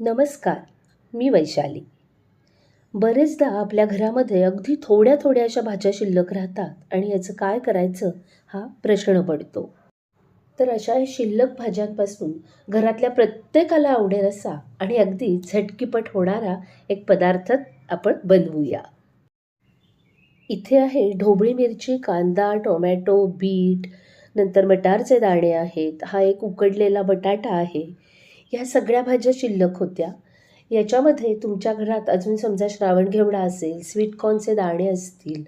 नमस्कार मी वैशाली. बरेचदा आपल्या घरामध्ये अगदी थोड्या थोड्या अशा भाज्या शिल्लक राहतात आणि याचं काय करायचं हा प्रश्न पडतो. तर अशा शिल्लक भाज्यांपासून घरातल्या प्रत्येकाला आवडेल असा आणि अगदी झटकीपट होणारा एक पदार्थ आपण बनवूया. इथे आहे ढोबळी मिरची कांदा टोमॅटो बीट नंतर मटारचे दाणे आहेत. हा एक उकडलेला बटाटा आहे. ह्या सगळ्या भाज्या शिल्लक होत्या. याच्यामध्ये तुमच्या घरात अजून समजा श्रावण घेवडा असेल स्वीटकॉर्नचे दाणे असतील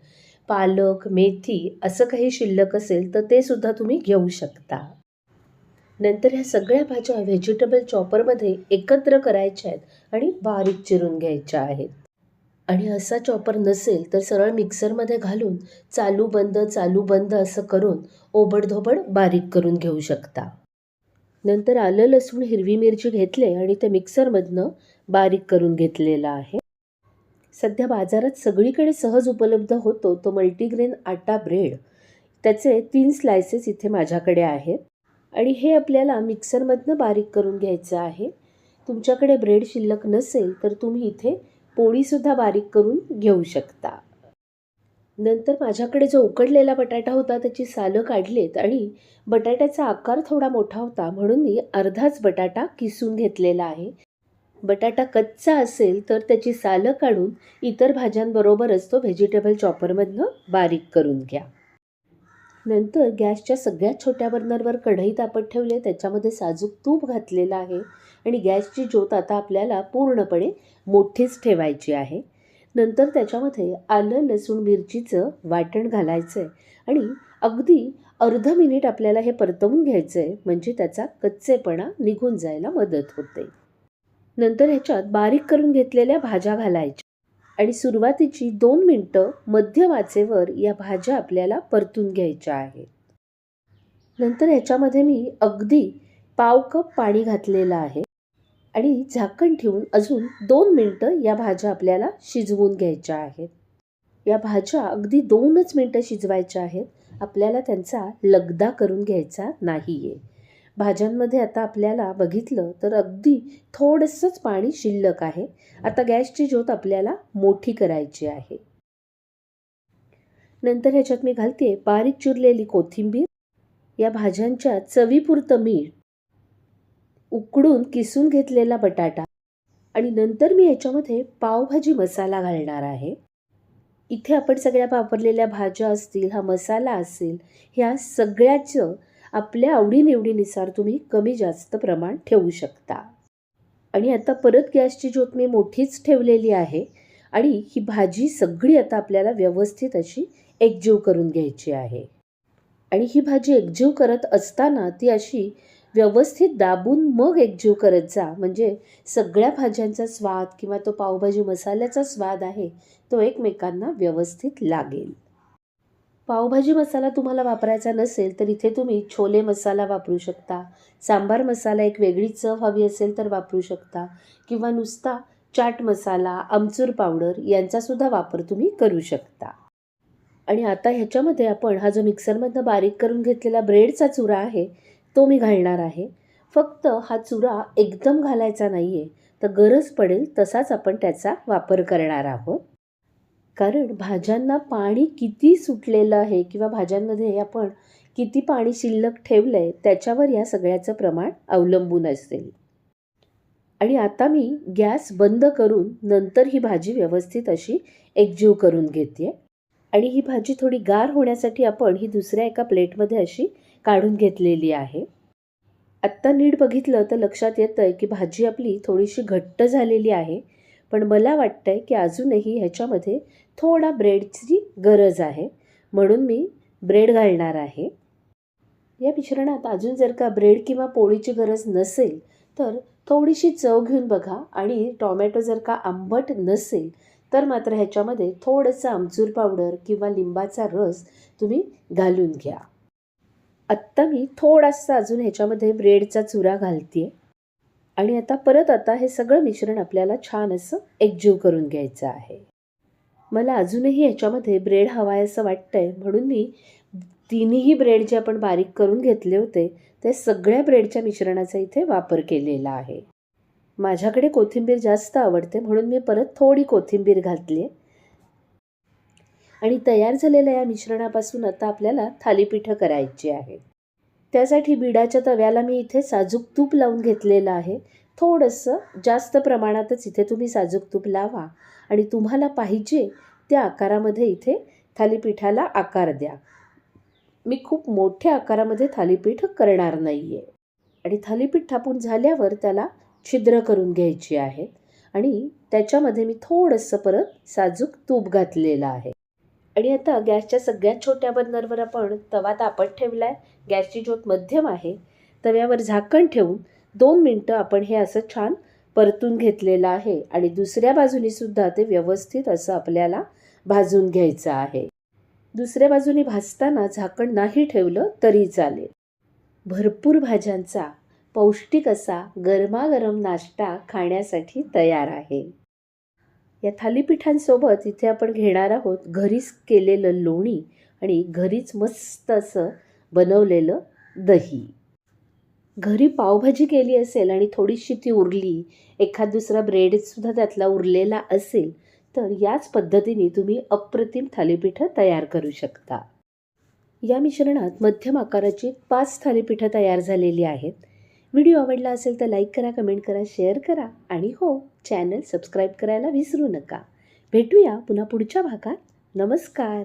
पालक मेथी असं काही शिल्लक असेल तर ते सुद्धा तुम्ही घेऊ शकता. नंतर ह्या सगळ्या भाज्या व्हेजिटेबल चॉपरमध्ये एकत्र करायच्या आहेत आणि बारीक चिरून घ्यायच्या आहेत. आणि असा चॉपर नसेल तर सरळ मिक्सरमध्ये घालून चालू बंद चालू बंद असं करून ओबडधोबड बारीक करून घेऊ शकता. नंतर आलं लसूण हिरवी मिरची घेतले आणि ते मिक्सरमधनं बारीक करून घेतलेलं आहे. सध्या बाजारात सगळीकडे सहज उपलब्ध होतो तो मल्टीग्रेन आटा ब्रेड. त्याचे तीन स्लायसेस इथे माझ्याकडे आहेत. आणि हे आपल्याला मिक्सरमधनं बारीक करून घ्यायचं आहे. तुमच्याकडे ब्रेड शिल्लक नसेल तर तुम्ही इथे पोळीसुद्धा बारीक करून घेऊ शकता. नंतर माझ्याकडे जो उकडलेला बटाटा होता त्याची सालं काढलीत आणि बटाट्याचा आकार थोडा मोठा होता म्हणून मी अर्धाच बटाटा किसून घेतलेला आहे. बटाटा कच्चा असेल तर त्याची सालं काढून इतर भाज्यांबरोबरच तो व्हेजिटेबल चॉपरमधनं बारीक करून घ्या. नंतर गॅसच्या सगळ्यात छोट्या बर्नरवर कढई तापत ठेवले त्याच्यामध्ये साजूक तूप घातलेलं आहे आणि गॅसची ज्योत आता आपल्याला पूर्णपणे मोठीच ठेवायची आहे. नंतर त्याच्यामध्ये आलं लसूण मिरचीचं वाटण घालायचं आहे आणि अगदी अर्ध मिनिट आपल्याला हे परतवून घ्यायचं आहे म्हणजे त्याचा कच्चेपणा निघून जायला मदत होते. नंतर ह्याच्यात बारीक करून घेतलेल्या भाज्या घालायच्या. आणि सुरुवातीची दोन मिनटं मध्य वाचेवर या भाज्या आपल्याला परतून घ्यायच्या आहेत. नंतर ह्याच्यामध्ये मी अगदी पाव कप पाणी घातलेलं आहे. आणि झाकण ठेवून अजून दोन मिनटं या भाज्या आपल्याला शिजवून घ्यायच्या आहेत. या भाज्या अगदी दोनच मिनटं शिजवायच्या आहेत. आपल्याला त्यांचा लगदा करून घ्यायचा नाही आहे भाज्यांमध्ये आता आपल्याला बघितलं तर अगदी थोडंसंच पाणी शिल्लक आहे. आता गॅसची ज्योत आपल्याला मोठी करायची आहे. नंतर ह्याच्यात मी घालते बारीक चिरलेली कोथिंबीर. या भाज्यांच्या चवीपुरतं मीठ. उकडून किसून घेतलेला बटाटा. आणि नंतर मी याच्यामध्ये पावभाजी मसाला घालणार आहे. इथे आपण सगळ्या वापरलेल्या भाज्या असतील हा मसाला असेल ह्या सगळ्याचं आपल्या आवडीनिवडीनुसार तुम्ही कमी जास्त प्रमाण ठेवू शकता. आणि आता परत गॅसची ज्योत मी मोठीच ठेवलेली आहे. आणि ही भाजी सगळी आता आपल्याला व्यवस्थित अशी एकजीव करून घ्यायची आहे. आणि ही भाजी एकजीव करत असताना ती अशी व्यवस्थित दाबून मग एकजीव करत जा. म्हणजे सगळ्या भाज्यांचा स्वाद किंवा तो पावभाजी मसाल्याचा स्वाद आहे तो एकमेकांना व्यवस्थित लागेल. पावभाजी मसाला तुम्हाला वापरायचा नसेल तर इथे तुम्ही छोले मसाला वापरू शकता. सांबार मसाला एक वेगळी चव हवी असेल तर वापरू शकता. किंवा नुसता चाट मसाला आमचूर पावडर यांचासुद्धा वापर तुम्ही करू शकता. आणि आता ह्याच्यामध्ये आपण हा जो मिक्सरमधनं बारीक करून घेतलेला ब्रेडचा चुरा आहे तो मी घालणार आहे. फक्त हा चुरा एकदम घालायचा नाही आहे तर गरज पडेल तसाच आपण त्याचा वापर करणार आहोत. कारण भाज्यांना पाणी किती सुटलेलं आहे किंवा भाज्यांमध्ये आपण किती पाणी शिल्लक ठेवलं आहे त्याच्यावर या सगळ्याचं प्रमाण अवलंबून असेल. आणि आता मी गॅस बंद करून नंतर ही भाजी व्यवस्थित अशी एकजीव करून घेते आणि ही भाजी थोडी गार होण्यासाठी आपण ही दुसऱ्या एका प्लेटमध्ये अशी काढून घेतलेली आहे. आत्ता नीट बघितलं तर लक्षात येतं आहे की भाजी आपली थोडीशी घट्ट झालेली आहे. पण मला वाटतं आहे की अजूनही ह्याच्यामध्ये थोडा ब्रेडची गरज आहे. म्हणून मी ब्रेड घालणार आहे. या मिश्रणात अजून जर का ब्रेड किंवा पोळीची गरज नसेल तर थोडीशी चव घेऊन बघा आणि टॉमॅटो जर का आंबट नसेल तर मात्र ह्याच्यामध्ये थोडंसं आमचूर पावडर किंवा लिंबाचा रस तुम्ही घालून घ्या. आत्ता मी थोडासा अजून ह्याच्यामध्ये ब्रेडचा चुरा घालते आणि आता परत आता हे सगळं मिश्रण आपल्याला छान असं एकजीव करून घ्यायचं आहे. मला अजूनही ह्याच्यामध्ये ब्रेड हवा आहे असं वाटतं आहे म्हणून मी तिन्ही ब्रेड जे आपण बारीक करून घेतले होते ते सगळ्या ब्रेडच्या मिश्रणाचा इथे वापर केलेला आहे. माझ्याकडे कोथिंबीर जास्त आवडते. म्हणून मी परत थोडी कोथिंबीर घातली आहे आणि तयार झालेल्या या मिश्रणापासून आता आपल्याला थालीपीठं करायची आहे त्यासाठी बिडाच्या तव्याला मी इथे साजूक तूप लावून घेतलेलं आहे. थोडंसं जास्त प्रमाणातच इथे तुम्ही साजूक तूप लावा आणि तुम्हाला पाहिजे त्या आकारामध्ये इथे थालीपीठाला आकार द्या. मी खूप मोठ्या आकारामध्ये थालीपीठ करणार नाही आहे आणि थालीपीठ थापून झाल्यावर त्याला छिद्र करून घ्यायची आहेत आणि त्याच्यामध्ये मी थोडंसं परत साजूक तूप घातलेलं आहे. आणि आता गॅसच्या सगळ्यात छोट्या बर्नरवर आपण तवा तापत ठेवला आहे गॅसची ज्योत मध्यम आहे. तव्यावर झाकण ठेवून दोन मिनटं आपण हे असं छान परतून घेतलेलं आहे आणि दुसऱ्या बाजूनी सुद्धा ते व्यवस्थित असं आपल्याला भाजून घ्यायचं आहे. दुसऱ्या बाजूने भाजताना झाकण नाही ठेवलं तरी चालेल. भरपूर भाज्यांचा पौष्टिक असा गरमागरम नाश्ता खाण्यासाठी तयार आहे. या थालीपीठांसोबत इथे आपण घेणार आहोत घरीच केलेलं लोणी आणि घरीच मस्त असं बनवलेलं दही. घरी पावभाजी केली असेल आणि थोडीशी ती उरली एखाद दुसरा ब्रेडसुद्धा त्यातला उरलेला असेल तर याच पद्धतीने तुम्ही अप्रतिम थालीपीठं तयार करू शकता. या मिश्रणात मध्यम आकाराची पाच थालीपीठं तयार झालेली आहेत. व्हिडिओ आवडला असेल तर लाईक करा कमेंट करा शेअर करा आणि हो चॅनल सबस्क्राईब करायला विसरू नका. भेटूया पुन्हा पुढच्या भागात. नमस्कार.